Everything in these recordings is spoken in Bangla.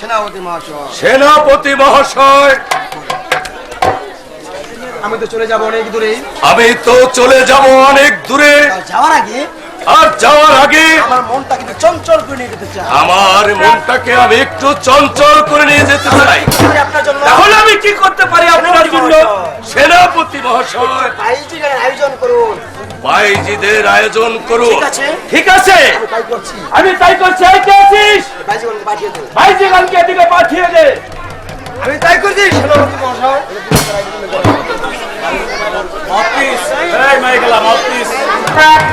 সেনাপতি মহাশয়। সেনাপতি মহাশয়। আমি তো চলে যাব অনেক দূরে। আমি তো চলে যাব অনেক দূরে। যাওয়ার আগে আর যাওয়ার আগে আমার মনটা কিন্তু চঞ্চল করে নিয়ে যেতে চাই আমার মনটাকে আমি একটু চঞ্চল করে নিয়ে যেতে চাই। তাহলে আমি কি করতে পারি আপনার জন্য? সেনাপতি মহাশয়। আয়োজন করুন। বাইজিদের আয়োজন করুন ঠিক আছে। আমি তাই করছি। আমি তাই করছি এই কে আছিস? পাঠিয়ে এদিকে পাঠিয়ে দে। আমি তাই করছি। মাই গেলাম রুবিরা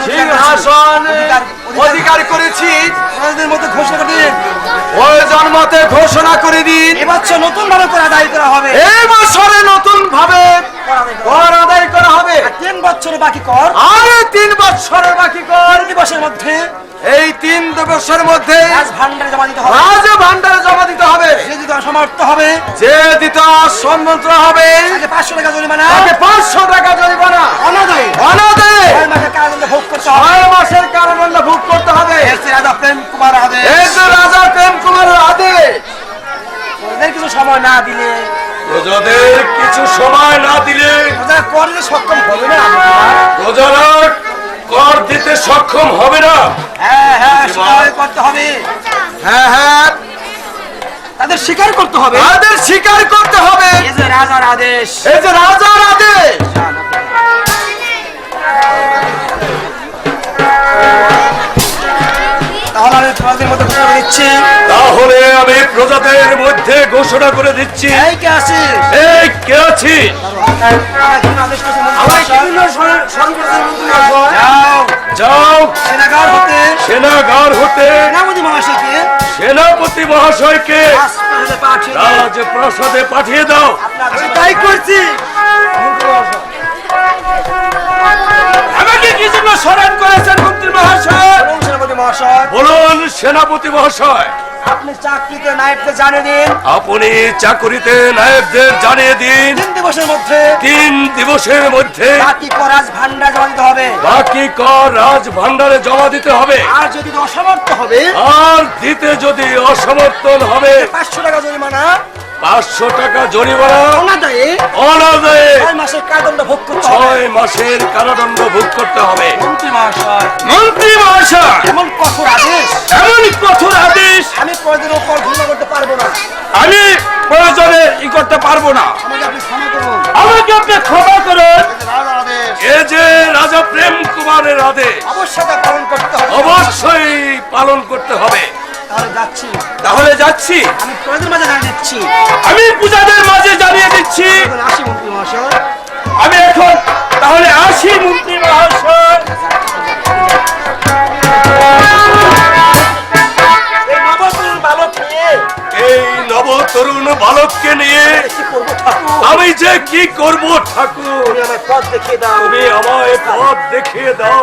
সিংহাসন অধিকার- করেছি। মধ্যে ঘোষণা করে দিন। ওই ঘোষণা করে দিন। এবছর নতুন ভাবে করে আদায় করা হবে। এই বছরে নতুন ভাবে কর আদায় করা হবে। তিন বছর বাকি কর। আর তিন বছরের বাকি কর। দিবসের মধ্যে এই তিন দিবসের মধ্যে ভান্ডারে জমা দিতে হবে। রাজ ভান্ডারে জমা দিতে হবে। যে যদি অসমর্থ হবে যে দিতে অসম্মত হবে তাকে পাঁচশো টাকা জরিমানা। তাকে পাঁচশো টাকা জরিমানা। অনাদায়ী। অনাদে ছয় মাসের কারাদণ্ড ভোগ করতে হবে। ছয় মাসের কারাদণ্ড ভোগ করতে হবে। এসে রাজা প্রেম কুমার আদেশ। এই রাজা প্রেম কুমারের আদেশ। কিছু সময় না দিলে প্রজাদের কিছু সময় না দিলে ওরা করলে সক্ষম হবে না প্রজারা কর দিতে সক্ষম হবে না। হ্যাঁ হ্যাঁ স্বীকার করতে হবে। হ্যাঁ হ্যাঁ। তাদের স্বীকার করতে হবে। তাদের স্বীকার করতে হবে। এই যে রাজার আদেশ। এই যে রাজার আদেশ। তাহলে আমি তোমাদের ঘোষণা করে দিচ্ছি। তাহলে আমি প্রজাদের মধ্যে ঘোষণা করে দিচ্ছি। এই কে আছিস? এই কে আছি? আমার কি আদেশ করছে মন্ত্রী আমার মহাশয়? বিভিন্ন স্মরণ- স্মরণ করতে মন্ত্রী মহাশয়। যাও যাও। সেনাগার হতে। সেনাগার হতে। সেনাপতি মহাশয়কে। সেনাপতি মহাশয়কে রাজপ্রাসাদে পাঠিয়ে দাও। তাই করছি। আমাকে কি জন্য স্মরণ করেছেন মন্ত্রী সেনাপতি মহাশয়। বলুন সেনাপতি মহাশয়। আপনি চাকরিতে নাইটকে জানিয়ে দিন। আপনি চাকরিতে নায়কদের জানিয়ে দিন। তিন দিবসের মধ্যে তিন দিবসের মধ্যে বাকি করাজ ভান্ডার জমা দিতে হবে। বাকি কর রাজ ভান্ডারে জমা দিতে হবে। আর যদি অসমর্থ হবে আর দিতে যদি অসমর্থন হবে পাঁচশো টাকা জরিমানা পাঁচশো টাকা জরিমানা অনাদায়ে অনাদায়ে ছয় মাসের কারাদণ্ড ভোগ করতে হবে। ছয় মাসের কারাদণ্ড ভোগ করতে হবে। মন্ত্রী মহাশয় মন্ত্রী মহাশয়! এমন কঠোর আদেশ? আমি প্রয়োজনে ই করতে পারব না। আমাকে আপনি ক্ষমা করুন। এ যে রাজা প্রেম কুমারের আদেশ অবশ্যই পালন করতে হবে। তাহলে যাচ্ছি। তাহলে যাচ্ছি। আমি মাঝে জানিয়ে দিচ্ছি আমি পূজাদের মাঝে জানিয়ে দিচ্ছি। এখন আসি মন্ত্রী মহাশয়। আমি এখন তাহলে আসি মন্ত্রী মহাশয়। তরুণ বালককে নিয়ে আমি যে কি করব ঠাকুর? পথ দেখিয়ে দাও। তুমি আমায় পথ দেখিয়ে দাও।